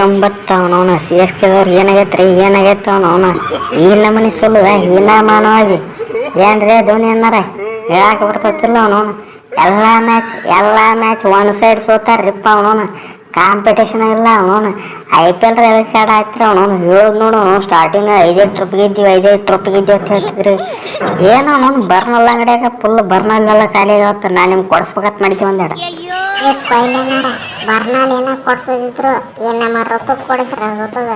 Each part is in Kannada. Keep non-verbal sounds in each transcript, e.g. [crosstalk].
ಒಂಬತ್ತು ಅವನವನ ಸಿ ಎಸ್ ಕೆದವ್ರು ಏನಾಗೈತ್ರಿ? ಏನಾಗೈತೆ ಅವನವನ ಈ ನಮನಿ ಸುಲ್ಲದ ಹೀನಾಮಾನವಾಗಿ ಏನ್ರಿ ಧೋನಿ ಅನ್ನಾರ? ಹೇಳಾಕ ಬರ್ತತಿಲ್ಲ ಅವನವನ. ಎಲ್ಲ ಮ್ಯಾಚ್ ಎಲ್ಲ ಮ್ಯಾಚ್ ಒನ್ ಸೈಡ್ ಸೋತಾರ್ರಿಪ್ಪ ಅವನವನ. ಕಾಂಪಿಟೇಷನ್ ಇಲ್ಲ ಅವನವನ. I P L red card ಆಯ್ತು ಅವನವನು? ಹೇಳೋದು ನೋಡು ಅವನು ಸ್ಟಾರ್ಟಿಂಗ್ ಐದೇ ಟ್ರಿಪ್ ಗೆದ್ದೀವಿ ಐದೇ ಟ್ರಿಪ್ ಗೆದ್ದೀವಿ ಅಂತ ಹೇಳ್ತಿದ್ರಿ. ಏನು ಅವನು ಬರ್ನಲ್ಲ ಅಂಗಡಿಯಾಗ ಫುಲ್ ಬರ್ನಲ್ಲೆಲ್ಲ ಖಾಲಿ ಆಗತ್ತೆ ನಾನು ನಿಮ್ಗೆ ಕೊಡಿಸ್ಬೇಕಂತ ಮಾಡ್ತೀವಿ ಒಂದೆರಡು ಏ ಪೈಲನಾರ ಬರ್ನಾಲ್ ಏನ ಕೊಡ್ಸೋದಿದ್ರು ಏನು ನಮ್ಮ ಋತು ಕೊಡಿಸ್ರ ಋತುಗ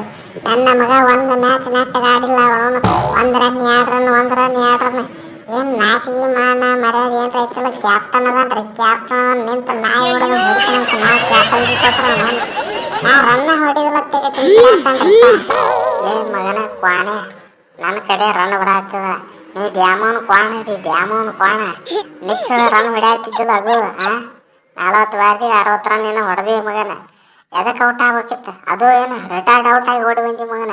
ನನ್ನ ಮಗ ಒಂದು ಮ್ಯಾಚ್ ನೆಟ್ಟಾಗ ಆಡಿಲ್ಲ ಅವನು. ಒಂದು ರನ್ ಎರಡು ರನ್ ಒಂದು ರನ್ ಎರಡು ರನ್ ಏನು ನಾಚಿಗೆ ಮಾನ, ಮರ್ಯಾದೆ ಏನು ಐತಲ್ಲ? ಕ್ಯಾಪ್ಟನ್ ಅದನ್ರಿ ಕ್ಯಾಪ್ಟನ್ ನಿಂತ ನಾಯಿ ಹೊಡೆದು ಹೊಡಿತಾನಂತ ನಾವು ಕ್ಯಾಪ್ಟನ್ ಕೊಟ್ರ ನಾ ರನ್ನ ಹೊಡಿದಿಲ್ಲ ಏ ಮಗನ ಕ್ವಾಣೆ ನನ್ನ ಕಡೆ ರನ್ ಬರಾತದ ನೀ ದ್ಯಾಮೋನ್ ಕ್ವಾಣ ರೀ ದ್ಯಾಮೋನ್ ಕ್ವಾಣ. ನಿಚ್ಚಳ ರನ್ ಹೊಡ್ಯಾತಿದ್ದಿಲ್ಲ ಅದು, ಆ? ನಲವತ್ತು ಬಾರಿ ಅರವತ್ತು ರನ್ ಏನೋ ಹೊಡೆದಿ ಮಗನ. ಎದಕ್ಕೆ ಔಟ್ ಆಗ್ಬೇಕಿತ್ತು? ಅದು ಏನು ರಿಟೈರ್ಡ್ ಔಟ್ ಆಗಿ ಓಡಿ ಬಂದಿ ಮಗನ.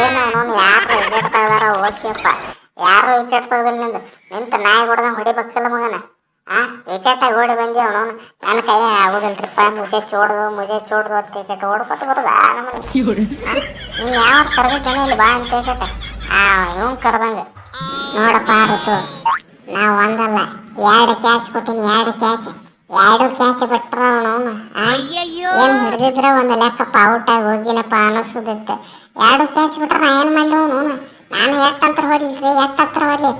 ಏನು ಅವನು ಯಾರು ವಿಕೆಟ್ ತೆಗ್ದಾರ ಓಕೆಪ್ಪ ಯಾರು ವಿಕೆಟ್ ತಗೋದಿಲ್ಲ ನಿಂದು. ನಿಂತು ನಾಯಿ ಹೊಡೆದ ಹೊಡಿಬೇಕಲ್ಲ ಮಗನ. ಆ ವಿಕೆಟ್ ಆಗಿ ಓಡಿ ಬಂದಿ ಅವನು. ನನ್ನ ಕೈ ಆಗೋದಿಲ್ರಿಪ್ಪ ಮುಜೆ ಚೋಡ್ದು ಮುಜೆ ಚೋಡ್ದು ಅಂತ ವಿಕೆಟ್ ಓಡ್ಕೊತ ಬರೋದು ಆ ನಮ್ಮನೆ. ನೀನು ಯಾವ ಕರೆದಿದ್ದೇನೆ ಇಲ್ಲಿ ಬಾ ಅಂತ ವಿಕೆಟ್ ಆ ಇವ್ನು ಕರೆದಂಗೆ. ನೋಡಪ್ಪ ಋತು ನಾವು ಒಂದಲ್ಲ. ಎರಡು ಕ್ಯಾಚ್ ಕೊಟ್ಟಿನಿ ಎರಡು ಕ್ಯಾಚ್ ಎರಡು ಕ್ಯಾಚ್ ಬಿಟ್ರ ಅವನು. ಏನು ಹಿಡಿದಿದ್ರೆ ಒಂದು ಲೆಕ್ಕಪ್ಪ ಔಟ್ ಆಗಿ ಹೋಗಿನಪ್ಪ ಅನ್ನಿಸೋದಿತ್ತು. ಎರಡು ಕ್ಯಾಚ್ ಬಿಟ್ರೆ ನಾ ಏನು ಮಾಡಲಿ ಅವನು? ನಾನು ಎಟ್ಟಂತ್ರ ಎಟ್ ಹತ್ರ ಹೊಡ್ಲಿ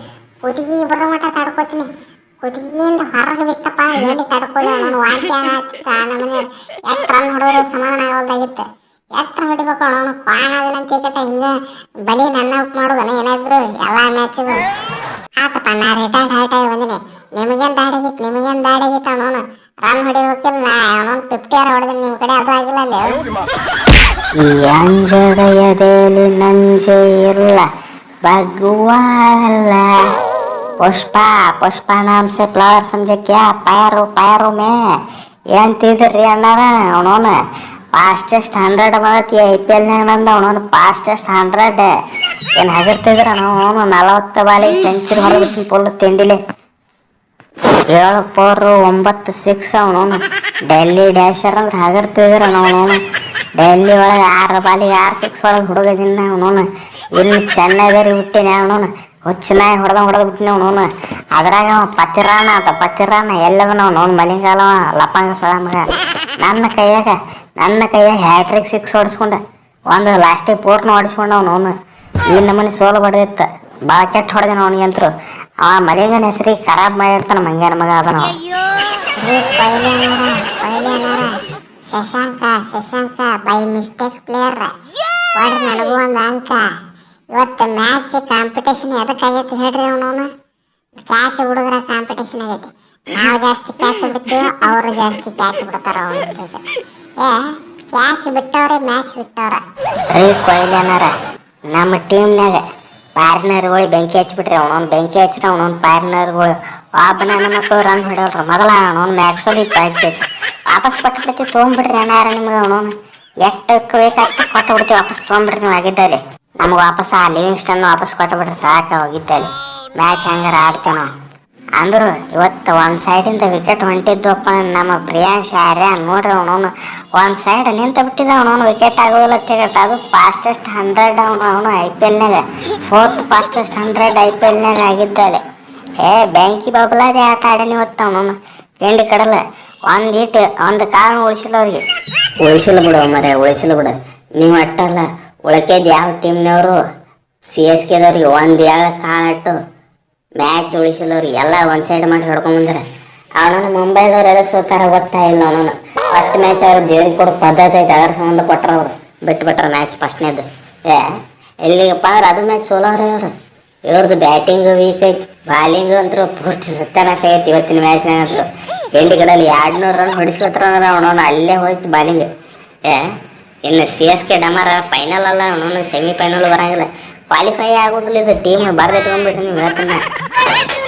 ಕುದಿಗೆ ಇಬ್ಬರು ಮಟ್ಟ ತಡ್ಕೋತೀನಿ. ಕುದಿಗೆಯಿಂದ ಹೊರಗೆ ಬಿತ್ತಪ್ಪ ಎಲ್ಲಿ ತಡ್ಕೊಳ್ಳಿ ಅವನು? ವಾಂತಿ ಆಗತ್ತ ನಮ್ಮನೆ ಎಟ್ ರನ್ ಹೊಡೋದು ಸಮಾಧಾನ ಆಗೋದಾಗಿತ್ತು ಎಷ್ಟು ಹೊಡಿಬೇಕು ಅವನು? ಕಾಣೋದಿಲ್ಲ ಅಂತ ಹಿಂಗೆ ಬಲಿ ನನ್ನ ಮಾಡೋದನ ಏನಾದ್ರು? ಎಲ್ಲ ಮ್ಯಾಚಿಗೂ ಆತಪ್ಪ ನಾ ರಿಟೈರ್ಡ್ ಹಾರ್ಟ್ ಆಗಿ ಬಂದಿನಿ ನಿಮಗೇನು ದಾಡಿಗಿತ್ತು ನಿಮಗೇನು ದಾಡಿಗಿತ್ತು ಅವನು ರನ್ ಹೊಡಿ ಹೋಗಿಲ್ಲ ನಾ ಅವನು ಫಿಫ್ಟಿ ಆರ್ ಹೊಡೆದ ನಿಮ್ಮ ಕಡೆ ಅದು ಆಗಿಲ್ಲ ಅಲ್ಲಿ ಅಂಜದಯದಲ್ಲಿ ನಂಜೆ ಇಲ್ಲ ಭಗವಾನಲ್ಲ ಪುಷ್ಪ ಪುಷ್ಪ ನಾಮ್ ಸೆ ಫ್ಲವರ್ ಸಮಜೆ ಕ್ಯಾ ಪಯರು ಪಯರು ಮೇ ಎಂತಿದ್ರಿ ಅಣ್ಣಾರ ಅವನೋನ ಫಾಸ್ಟೆಸ್ಟ್ ಹಂಡ್ರೆಡ್ ಬಂದತಿ ಐ ಪಿ ಎಲ್ನಾಗ ನಂದು ಅವನೋನ ಫಾಸ್ಟೆಸ್ಟ್ ಹಂಡ್ರೆಡ್ ಏನು ಹಗರ್ತಿದ್ರ ನಾವು? ನಲವತ್ತು ಬಾಲಿಗೆ ಸೆಂಚುರಿ ಹೊರಬಿಟ್ಟು ಫುಲ್ ತಿಂಡಿಲೆ. ಏಳು ಫೋರ್ ಒಂಬತ್ತು ಸಿಕ್ಸ್ ಅವನು. ಡೆಲ್ಲಿ ಡ್ಯಾಶರ್ ಅಂದ್ರೆ ಹಗರ್ತಿದ್ರ ನಾವು? ಡೆಲ್ಲಿ ಒಳಗೆ ಆರು ಬಾಲಿಗೆ ಆರು ಸಿಕ್ಸ್ ಒಳಗೆ ಹುಡುಗದಿನ ಅವನು. ಇಲ್ಲಿ ಚೆನ್ನೈದರಿ ಹುಟ್ಟಿನ ಅವನು. ಹುಚ್ಚನಾಗಿ ಹೊಡೆದ ಹೊಡೆದು ಬಿಟ್ಟಿನ ಅವನು. ಅದ್ರಾಗ ಅವ ಪತಿರಾಣ ಅಂತ ಪತಿರಾಣ ಎಲ್ಲವನ ಅವನು. ಮಲಿಂಗಾಲವ ಲಪಾಂಗ ಸೊಳ ಮಗ. ನನ್ನ ಕೈಯಾಗ ನನ್ನ ಕೈಯಾಗ ಹ್ಯಾಟ್ರಿಕ್ ಸಿಕ್ಸ್ ಹೊಡಿಸ್ಕೊಂಡ, ಒಂದು ಲಾಸ್ಟಿಗೆ ಪೂರ್ಣ ಹೊಡಿಸ್ಕೊಂಡ ಅವನವನು ಈ ನಮ್ಮನೆ ಸೋಲು ಬಡದಿತ್ತ ಭಾಳ ಕೆಟ್ಟ ಹೊಡೆದ ಅವನಿಗಂತರು ಆ ಮಲೆಗನ ಹೆಸರಿಗೆ ಖರಾಬ್ ಮಾಡಿರ್ತಾನ ಮಂಗ್ಯಾನ ಮಗ ಅದನ. ಅವ. ರೀ ಕೊಯ್ಲೇನಾರ ಕೊಯ್ಲೇನಾರ Shashank Shashank by mistake player. ಕೊಡ್ರಿ ನನಗೂ ಒಂದು ಅಂಕ. ಇವತ್ತು ಮ್ಯಾಚ್ ಕಾಂಪಿಟೇಷನ್ ಎದಕ್ಕಾಗೈತಿ ಹೇಳ್ರಿ ಅವನು ಕ್ಯಾಚ್ ಹುಡುಗರ ಕಾಂಪಿಟೇಷನ್ ಆಗೈತಿ. ನಾವು ಜಾಸ್ತಿ ಕ್ಯಾಚ್ ಬಿಡ್ತೀವಿ ಅವರು ಜಾಸ್ತಿ ಕ್ಯಾಚ್ ಬಿಡ್ತಾರ ಅವನ ಏ ಕ್ಯಾಚ್ ಬಿಟ್ಟವ್ರೆ ಮ್ಯಾಚ್ ಬಿಟ್ಟವ್ರ. ರೀ ಕೊಯ್ಲೇನಾರ ನಮ್ಮ ಟೀಮ್ನಾಗ ಪಾರ್ನರ್ಗಳು ಬೆಂಕಿ ಹಚ್ಬಿಟ್ರಿ ಅವನೊಂದು ಬೆಂಕಿ ಹಚ್ಚಿರ ಅವನೊಂದು ಪಾರ್ನರ್ಗಳು ಒಬ್ಬ ನನ್ನ ಮಕ್ಕಳು ರನ್ ಹೊಡೆಯಲ್ರ ಮೊದಲ ಅವನೊಂದು ಮ್ಯಾಕ್ಸೋಲಿ ಬೆಂಕಿ ಹಚ್ಚಿ, ವಾಪಸ್ ಕೊಟ್ಬಿಡ್ತೀವಿ, ತೊಗೊಂಬಿಡ್ರಿ ಅಣ್ಣಾರ ನಿಮ್ಗೆ ಅವನೊಂದು ಎಟ್ಟಕ್ಕೆ ಕೊಟ್ಟು ಬಿಡ್ತೀವಿ ವಾಪಸ್ ತೊಗೊಂಬಿಡ್ರಿ ನೀವು ಆಗಿದ್ದಲ್ಲಿ ನಮ್ಗೆ ವಾಪಸ್ ಆ ಲಿವಿಂಗ್ಸ್ಟನ್ ವಾಪಸ್ ಕೊಟ್ಟು ಬಿಡ್ರಿ ಸಾಕು ಹೋಗಿದ್ದಲ್ಲಿ ಮ್ಯಾಚ್ ಹಂಗಾರ ಆಡ್ತೇವೆ ನಾವು. ಅಂದ್ರು ಇವತ್ತು ಒಂದು ಸೈಡಿಂದ ವಿಕೆಟ್ ಹೊಂಟಿದ್ವಪ್ಪ ನಮ್ಮ ಪ್ರಿಯಾಂಶ ಆರ್ಯ ನೋಡ್ರಿ ಅವನವನು. ಒಂದು ಸೈಡ್ ನಿಂತ ಬಿಟ್ಟಿದ್ದ ಅವನವನು ವಿಕೆಟ್ ಆಗೋದಿಲ್ಲ ತಿರುಗಟ್. ಅದು ಫಾಸ್ಟೆಸ್ಟ್ ಹಂಡ್ರೆಡ್ ಅವನು ಅವನು I P ಎಲ್ನಾಗ fourth fastest hundred I P ಎಲ್ನಾಗ ಆಗಿದ್ದಾಳೆ. ಏ ಬ್ಯಾಂಕಿ ಬಬಲಾದೆ ಆಟ ಆಡೇನಿ ಇವತ್ತು ಅವನವನು. ಕೆಂಡಿ ಕಡಲ. ಒಂದು ಇಟ್ಟು ಒಂದು ಕಾರಣ ಉಳಿಸಿಲ್ಲ ಅವ್ರಿಗೆ. ಉಳಿಸಿಲ್ಲ ಬಿಡು ಮರೆ ಉಳಿಸಿಲ್ಲ ಬಿಡು. ನೀವು ಅಟ್ಟಲ್ಲ. ಉಳಕೇದು ಯಾವ ಟೀಮ್ನವರು ಸಿ ಎಸ್ ಕೆದವ್ರಿಗೆ ಒಂದು ಏಳು ಕಾಳಟ್ಟು ಮ್ಯಾಚ್ ಉಳಿಸಿಲ್ಲವ್ರು ಎಲ್ಲ ಒಂದು ಸೈಡ್ ಮಾಡಿ ಹಿಡ್ಕೊಂಬಂದ್ರೆ ಅವನನ್ನು ಮುಂಬೈದವ್ರು ಎದಕ್ಕೆ ಸೋತಾರ ಗೊತ್ತಾ ಇಲ್ಲ ಅವನು ಫಸ್ಟ್ ಮ್ಯಾಚ್ ಅವ್ರು ದೇವ್ರಿಗೆ ಕೊಡೋ ಪದ್ಧತಿ ಐತೆ, ಅದರ ಸಂಬಂಧ ಕೊಟ್ರ ಅವರು. ಬಿಟ್ಬಿಟ್ರ ಮ್ಯಾಚ್ ಫಸ್ಟ್ನೇದು ಏ, ಎಲ್ಲಿಗಪ್ಪ ಅಂದ್ರೆ ಅದು ಮ್ಯಾಚ್ ಸೋಲವ್ರೆ ಅವರು. ಇವ್ರದ್ದು ಬ್ಯಾಟಿಂಗ್ ವೀಕ್ ಐತಿ ಬಾಲಿಂಗ್ ಅಂತೂ ಪೂರ್ತಿ ಸತ್ಯನಾಶ ಐತಿ ಇವತ್ತಿನ ಮ್ಯಾಚ್ನಾಗ ಅಂತೂ ಎಲ್ಲಿ ಎರಡು ನೂರು ರನ್ ಹೊಡಿಸ್ಕೊತಾರ ಅಂದ್ರೆ ಅವನವನು ಅಲ್ಲೇ ಹೋಯ್ತು ಬಾಲಿಂಗ್ ಏ, ಇನ್ನು ಸಿ ಎಸ್ ಕೆ ಡಮರ ಫೈನಲ್ ಅಲ್ಲ, ಅವನವನು ಸೆಮಿ ಫೈನಲ್ ಬರಂಗಿಲ್ಲ. ಕ್ವಾಲಿಫೈ ಆಗೋದಿಲ್ಲ ಇದು ಟೀಮ್ ಬರ್ದಿಟ್ಕೊಂಡ್ಬಿಟ್ಟು ನೀವು ಹೇಳ್ತೀನಿ. [laughs]